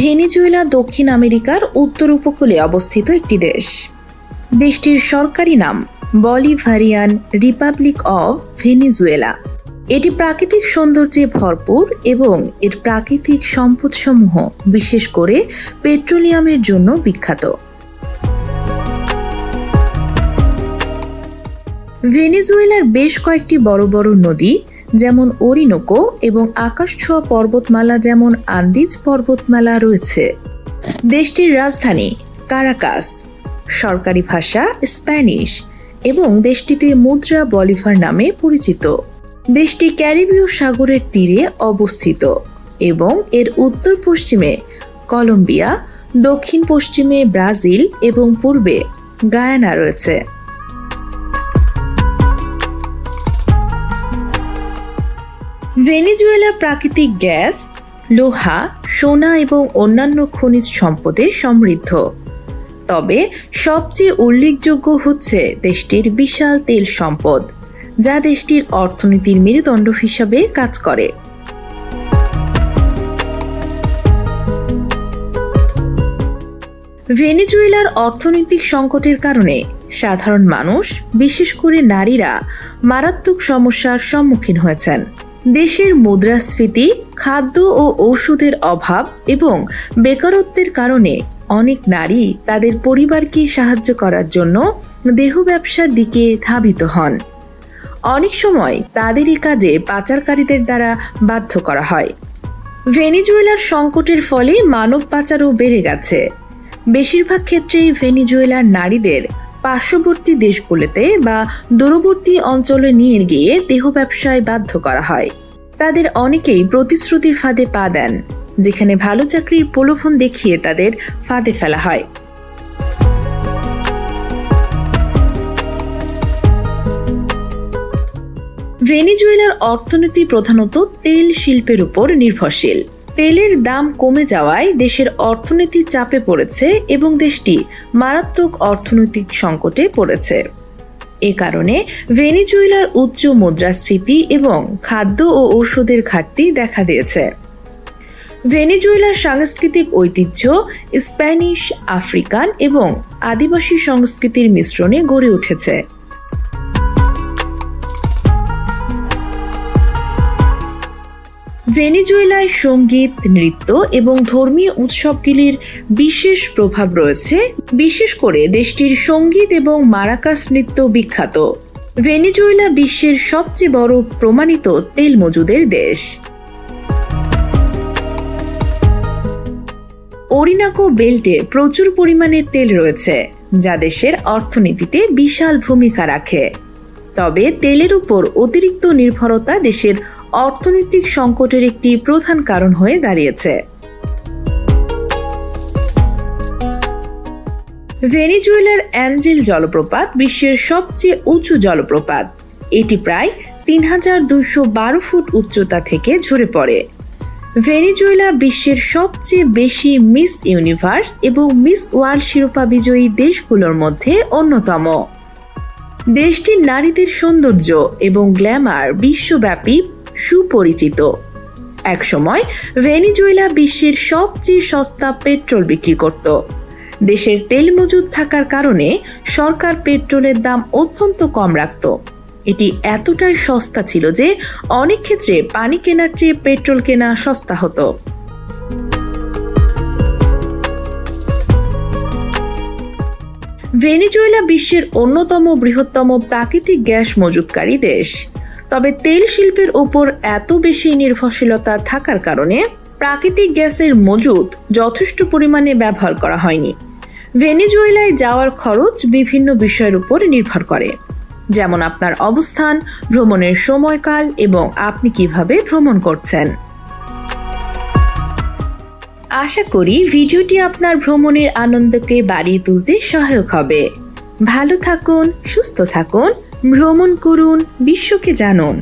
Venezuela, দক্ষিণ আমেরিকার উত্তর উপকূলে অবস্থিত একটি দেশ। দেশটির সরকারি নাম বলিভারিয়ান রিপাবলিক অব ভেনিজুয়েলা। এটি প্রাকৃতিক সৌন্দর্যে ভরপুর এবং এর প্রাকৃতিক সম্পদসমূহ, বিশেষ করে পেট্রোলিয়ামের জন্য বিখ্যাত। ভেনিজুয়েলার বেশ কয়েকটি বড় বড় নদী যেমন ওরিনোকো এবং আকাশছোঁয়া পর্বতমালা যেমন আন্দিজ পর্বতমালা রয়েছে। দেশটির রাজধানী কারাকাস। সরকারি ভাষা স্প্যানিশ এবং দেশটিতে মুদ্রা বলিভার নামে পরিচিত। দেশটি ক্যারিবীয় সাগরের তীরে অবস্থিত এবং এর উত্তর পশ্চিমে কলম্বিয়া, দক্ষিণ পশ্চিমে ব্রাজিল এবং পূর্বে গায়ানা রয়েছে। ভেনেজুয়েলা প্রাকৃতিক গ্যাস, লোহা, সোনা এবং অন্যান্য খনিজ সম্পদে সমৃদ্ধ। তবে সবচেয়ে উল্লেখযোগ্য হচ্ছে দেশটির বিশাল তেল সম্পদ, যা দেশটির অর্থনীতির মেরুদণ্ড হিসাবে কাজ করে। ভেনেজুয়েলার অর্থনৈতিক সংকটের কারণে সাধারণ মানুষ, বিশেষ করে নারীরা, মারাত্মক সমস্যার সম্মুখীন হয়েছেন। দেশের মুদ্রাস্ফীতি, খাদ্য ও ঔষধের অভাব এবং বেকারত্বের কারণে অনেক নারী তাদের পরিবারকে সাহায্য করার জন্য দেহ ব্যবসার দিকে ধাবিত হন। অনেক সময় তাদের এই কাজে পাচারকারীদের দ্বারা বাধ্য করা হয়। ভেনিজুয়েলার সংকটের ফলে মানব পাচারও বেড়ে গেছে। বেশিরভাগ ক্ষেত্রেই ভেনিজুয়েলার নারীদের পার্শ্ববর্তী দেশগুলোতে বা দূরবর্তী অঞ্চলে নিয়ে গিয়ে দেহ ব্যবসায় বাধ্য করা হয়। তাদের অনেকেই প্রতিশ্রুতির ফাঁদে পা দেন, যেখানে ভালো চাকরির প্রলোভন দেখিয়ে তাদের ফাঁদে ফেলা হয়। ভেনিজুয়েলার অর্থনীতি প্রধানত তেল শিল্পের উপর নির্ভরশীল। তেলের দাম কমে যাওয়ায় দেশের অর্থনীতি চাপে পড়েছে এবং দেশটি মারাত্মক অর্থনৈতিক সংকটে পড়েছে। এ কারণে ভেনিজুয়েলার উচ্চ মুদ্রাস্ফীতি এবং খাদ্য ও ঔষধের ঘাটতি দেখা দিয়েছে। ভেনিজুয়েলার সাংস্কৃতিক ঐতিহ্য, স্প্যানিশ, আফ্রিকান এবং আদিবাসী সংস্কৃতির মিশ্রণে গড়ে উঠেছে। ভেনিজুয়েলায় সংগীত, নৃত্য এবং ধর্মীয় উৎসবগুলির বিশেষ প্রভাব রয়েছে, বিশেষ করে দেশটির সংগীত এবং মারাকাস নৃত্য বিখ্যাত। ভেনিজুয়েলা বিশ্বের সবচেয়ে বড় প্রমাণিত তেল মজুদের দেশ। ওরিনাকো বেল্টে প্রচুর পরিমাণে তেল রয়েছে, যা দেশের অর্থনীতিতে বিশাল ভূমিকা রাখে। তবে তেলের উপর অতিরিক্ত নির্ভরতা দেশের অর্থনৈতিক সংকটের একটি প্রধান কারণ হয়ে দাঁড়িয়েছে। ভেনিজুয়েলার অ্যাঞ্জেল জলপ্রপাত বিশ্বের সবচেয়ে উঁচু জলপ্রপাত। এটি প্রায় তিন হাজার দুইশো বারো ফুট উচ্চতা থেকে ঝরে পড়ে। ভেনিজুয়েলা বিশ্বের সবচেয়ে বেশি মিস ইউনিভার্স এবং মিস ওয়ার্ল্ড শিরোপা বিজয়ী দেশগুলোর মধ্যে অন্যতম। দেশটির নারীদের সৌন্দর্য এবং গ্ল্যামার বিশ্বব্যাপী সুপরিচিত। একসময় ভেনিজুয়েলা বিশ্বের সবচেয়ে সস্তা পেট্রোল বিক্রি করত। দেশের তেল মজুদ থাকার কারণে সরকার পেট্রোলের দাম অত্যন্ত কম রাখত। এটি এতটাই সস্তা ছিল যে অনেক ক্ষেত্রে পানি কেনার চেয়ে পেট্রোল কেনা সস্তা হতো। ভেনিজুয়েলা বিশ্বের অন্যতম বৃহত্তম প্রাকৃতিক গ্যাস মজুতকারী দেশ। তবে তেল শিল্পের ওপর এত বেশি নির্ভরশীলতা থাকার কারণে প্রাকৃতিক গ্যাসের মজুদ যথেষ্ট পরিমাণে ব্যবহার করা হয়নি। ভেনিজুয়েলায় যাওয়ার খরচ বিভিন্ন বিষয়ের উপর নির্ভর করে। যেমন আপনার অবস্থান, ভ্রমণের সময়কাল এবং আপনি কীভাবে ভ্রমণ করছেন। আশা করি ভিডিওটি আপনার ভ্রমণের আনন্দকে বাড়িয়ে তুলতে সহায়ক হবে। ভালো থাকুন সুস্থ থাকুন ভ্রমণ করুন বিশ্বকে জানুন।